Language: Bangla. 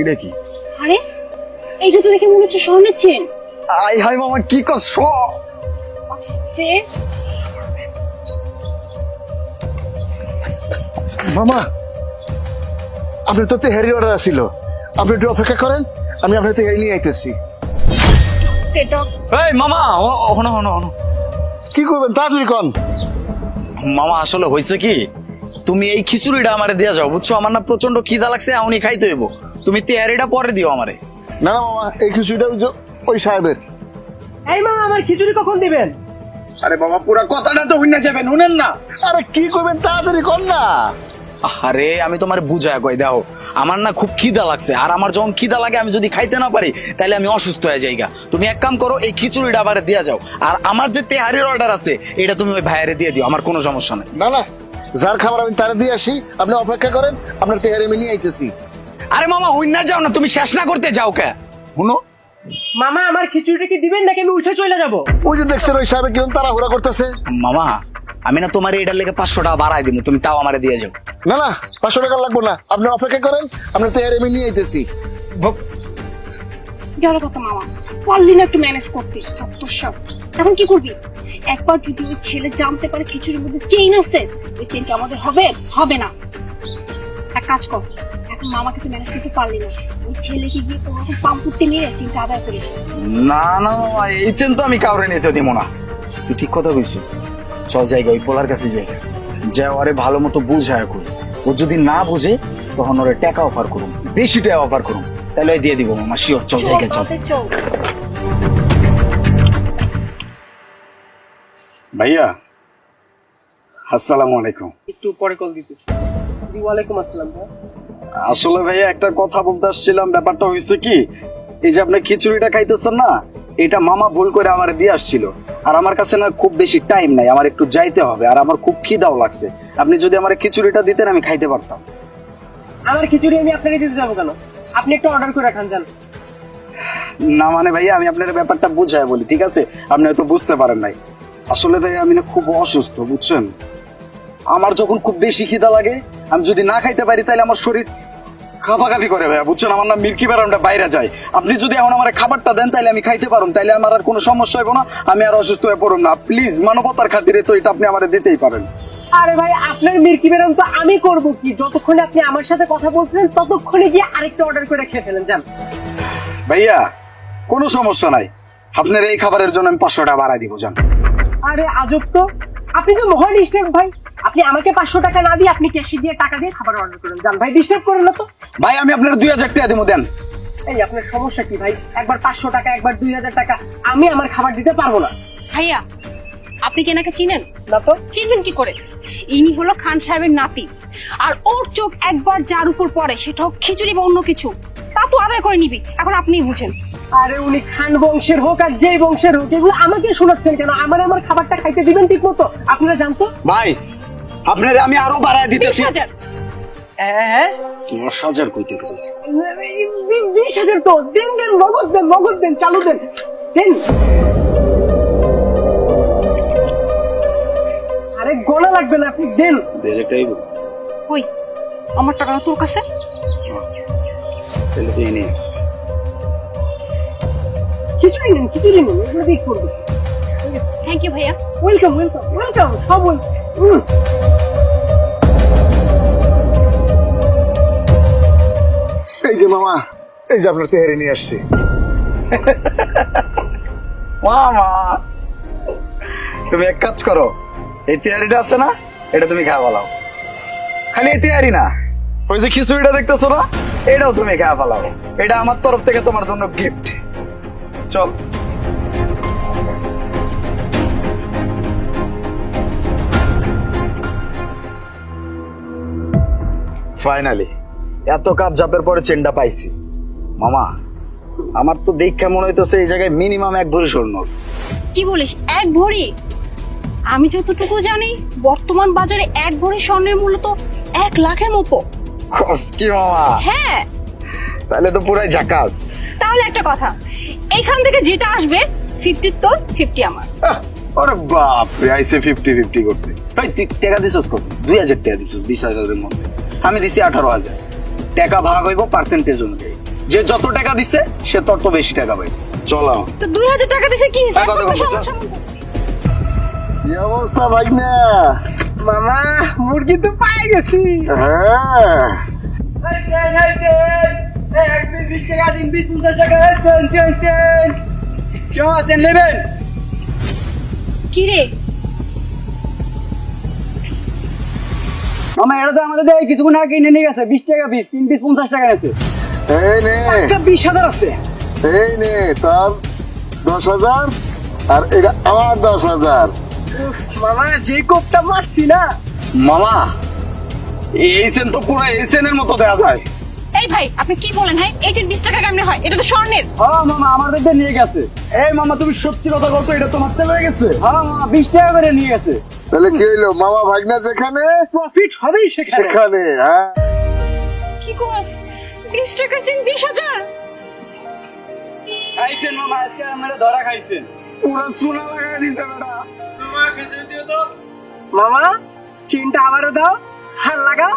এটা কি? আরে এইটা তো দেখে মনে হচ্ছে স্বর্ণের চেন। আই হাই মামা কি কর স আস্তে। মামা আপনার তো তেহারি অর্ডার আছিল। আপনি একটু অপেক্ষা করেন আমি আপনার তেহারি নিয়ে আইতেছি। এই মামা! হনো হনো হনো। কি করবেন তাড়াতাড়ি কন। মামা আসলে হয়েছে কি? তুমি এই খিচুড়িটা আমারে দিয়া যাও বুঝছ? আমার না প্রচণ্ড খিদা লাগছে এমনই খাইতে হইব। তুমি তেয়ারিটা পরে দিও আমারে। না না মামা এই খিচুড়িটা ওই যে- ওই সাহেবের। এই মা আমার খিচুড়ি কখন দিবেন? আরে বাবা পুরা কথাটা তো হইনা যাবেন শুনেন না। আরে কি করবেন তাড়াতাড়ি কর না। আরে আমি তোমার বুঝায় কই দাও আমার না খুব খিদা লাগছে আর আমার যখন খিদা লাগে আমি যদি খাইতে না পারি তাহলে আমি অসুস্থ হয়ে যাইগা তুমি এক কাম করো এই খিচুড়িটা আবার দিয়া যাও আর আমার যে তেহারির অর্ডার আছে এটা তুমি ওই ভাইয়ারে দিয়ে দিও আমার কোনো সমস্যা নেই। না না যার খাবার আমি তারা দিয়ে আসি আপনি অপেক্ষা করেন আপনার তেহারি আমি নিয়ে আইতেছি। আরে মামা হইনা যাও না তুমি শেষ না করতে যাও কে? শুনো। মামা আমার খিচুড়ি কি দিবেন নাকি আমি উঠে চলে যাব? ওই যে দেখছেন ওই সাহেব কিরম তাড়াহুড়া করতেছে। মামা আমি না তোমার এটার লেগে পাঁচশো টাকা বাড়াই দিব তুমি তাও আমারে দিয়ে যাও। না না পাঁচশো টাকা লাগবে না। আপনি অপেক্ষা করেন আপনার তেহারি আমি নিয়ে আইতেছি। গেল কথা মামা পারলি না একটু ম্যানেজ করতে যত সব। এখন কি করবি? একবার যদি ওই ছেলে জানতে পারে খিচুড়ির মধ্যে চেইন আছে ওই চেইন কি আমাদের হবে? হবে না। এক কাজ কর মামাকে তো ম্যানেজ করতে পারলি না। ওই ছেলেকে গিয়ে তোমার কাছে পাম্প করতে নিয়ে চিন্তা আদায় করি না না মামা এই চেন তো আমি কাউরে নিতে দিব না। তুই ঠিক কথা কইছিস। চল জায়গা ওই পোলার কাছে যাই। যা ওরে ভালো মতো বুঝায় করি ও যদি না বুঝে তখন ওরে টাকা অফার করুন বেশি টাকা অফার করুন তাহলে দিয়ে দিব মামা শিওর চল জায়গা চল। ভাইয়া আসসালামু আলাইকুম। একটু পরে কল দিতেছি। ওয়ালাইকুম আসসালাম ভাই আসলে ভাইয়া একটা কথা বলতে আসছিলাম ব্যাপারটা হয়েছে কি এই যে আপনি খিচুড়িটা খাইতেছেন না এটা মামা ভুল করে আমার দিয়ে আসছিল। আর আমার কাছে না খুব বেশি টাইম নাই আমার একটু যাইতে হবে আর আমার খুব খিদাও লাগছে। আপনি যদি আমার খিচুড়িটা দিতেন আমি খাইতে পারতাম। আমার খিচুড়ি আমি আপনাকে দিতে যাব কেন? আপনি একটু অর্ডার করে রাখান যান। না মানে ভাইয়া আমি আপনার ব্যাপারটা বুঝাই বলি ঠিক আছে? আপনি হয়তো বুঝতে পারেন নাই। আসলে ভাইয়া আমি না খুব অসুস্থ বুঝছেন? আমার যখন খুব বেশি খিদা লাগে আমি যদি না খাইতে পারি তাহলে আমার শরীর খাপাখাপি করে ভাইয়া বুঝছেন? আমার না মির্কি ব্যারামটা বাইরে যায়। আপনি যদি এখন আমার খাবারটা দেন তাহলে আমি খাইতে পারুন তাহলে আমার আর কোনো সমস্যা হইব না আমি আর অসুস্থ হয়ে পড়ুন না। প্লিজ মানবতার খাতিরে তো এটা আপনি আমার দিতেই পারেন। আরে ভাই আপনার মির্কি বেরাম তো আমি করব কি? যতক্ষণে আপনি আমার সাথে কথা বলছেন ততক্ষণে গিয়ে আরেকটা অর্ডার করে খেয়ে ফেলেন যান ভাইয়া কোনো সমস্যা নাই। আপনার এই খাবারের জন্য আমি পাঁচশো টাকা বাড়াই দিব যান আরে আজব তো। আপনি তো মহা ডিস্টার্ব ভাই। আপনি আমাকে পাঁচশো টাকা না দিয়ে আপনি ক্যাশে দিয়ে টাকা দিয়ে খাবার অর্ডার করেন। যান ভাই ডিস্টার্ব করেন না তো। ভাই আমি আপনার দুই হাজার টাকা দিব দেন। এই আপনার সমস্যা কি ভাই? একবার পাঁচশো টাকা একবার দুই হাজার টাকা আমি আমার খাবার দিতে পারব না। ভাইয়া আপনি কি এনাকে চিনেন? না তো। চিনবেন কি করে? ইনি হলো খান সাহেবের নাতি। আর ওর চোখ একবার যার উপর পড়ে সেটা হোক খিচুড়ি বা অন্য কিছু। তা তো আদায় করে নিবি। এখন আপনিই বুঝেন। আরে উনি খান বংশের হোক আর যেই বংশের হোক এগুলো আমাকে শোনাচ্ছেন কেন? আমার আমার খাবারটা খাইতে দিবেন ঠিক মতো আপনারা জানতো? ভাই আপনার আমি আরও বাড়ায় দিতেছি। হ্যাঁ? দশ হাজার কইতে গেছিস। বিশ হাজার তো। দেন দেন নগদ দেন নগদ দেন চালু দেন। দেন। আরে গোনা লাগবে না আপনি দেন। হাজার বল। ওই আমার টাকা তোর কাছে? তাহলে তুই নিয়ে আস। কিছুই নেন কিছুই নেন এগুলো দিয়ে করব? থ্যাংক ইউ ভাইয়া। ওয়েলকাম ওয়েলকাম ওয়েলকাম সব ওয়েলকাম মামা। এই যে আপনার তেহারি নিয়ে আসছি। মামা। তুমি এক কাজ করো, এই তেয়ারিটা আছে না, এটা তুমি খাওয়া খালি এই তেয়ারি না, ওই যে খিচুড়িটা দেখতেছো না, এটাও তুমি খাওয়া ফেলাও এটা আমার তরফ থেকে তোমার জন্য গিফট চল। ফাইনালি এত কাপ জাপের পরে চেনটা পাইছি। মামা আমার তো দেখে মনে হইতেছে এই জায়গায় মিনিমাম এক ভরি স্বর্ণ আছে। কি বলিস এক ভরি? আমি যতটুকু জানি বর্তমান বাজারে এক ভরি স্বর্ণের মূল্য তো এক লাখের মতো। কি মামা? হ্যাঁ। তাহলে তো পুরাই ঝাকাস তাহলে একটা কথা এইখান থেকে যেটা আসবে ফিফটি তোর ফিফটি আমার। আহ, ওরে বাপ রে আইসে ফিফটি ফিফটি করতে। ভাই তুই টাকা দিছস কত? দুই হাজার টাকা দিছস বিশ হাজারের মধ্যে। আমি দিছি আঠারো হাজার। টাকা ভাগ হইব পার্সেন্টেজ অনুযায়ী। যে যত টাকা দিছে সে তত বেশি টাকা পাবে চলো তো দুই হাজার টাকা দিছে কি? হ্যাঁ, কত, কত, কত? কি অবস্থা ভাগ্না? মামা মুরগি তো পাই গেছি। হ্যাঁ। এক বিশ বিশ টাকা দিন বিশ পঞ্চাশ টাকা কেউ আছেন নেবেন কি মামা এটা তো আমাদের দেয় কিছুক্ষণ আগে কিনে নিয়ে গেছে বিশ টাকা পিস তিন পিস পঞ্চাশ টাকা নিয়েছে এই নে। বিশ হাজার আছে। এই নে তার দশ হাজার আর এটা আমার দশ হাজার। মামা যে কোপটা মারছি না। মামা এই সেন তো পুরো এই সেনের মতো দেয়া যায়। এই ভাই আপনি কি বলেন হ্যাঁ? এই যে বিশ টাকা কেমনে হয়? এটা তো স্বর্ণের। হ্যাঁ মামা আমাদের দিয়ে নিয়ে গেছে। এই মামা তুমি সত্যি কথা বলতো এটা তোমার হয়ে গেছে? হ্যাঁ মামা বিশ টাকা করে নিয়ে গেছে। তাহলে কি হইল? মামা ভাগ্না যেখানে? প্রফিট হবেই সেখানে। সেখানে হ্যাঁ। কি কোস? বিশ চেন বিশ হাজার? খাইছেন মামা আজকে আমরা ধরা খাইছেন। পুরো সোনা লাগাই দিছে বেটা মামা চেনটা আবারও দাও। হার লাগাও।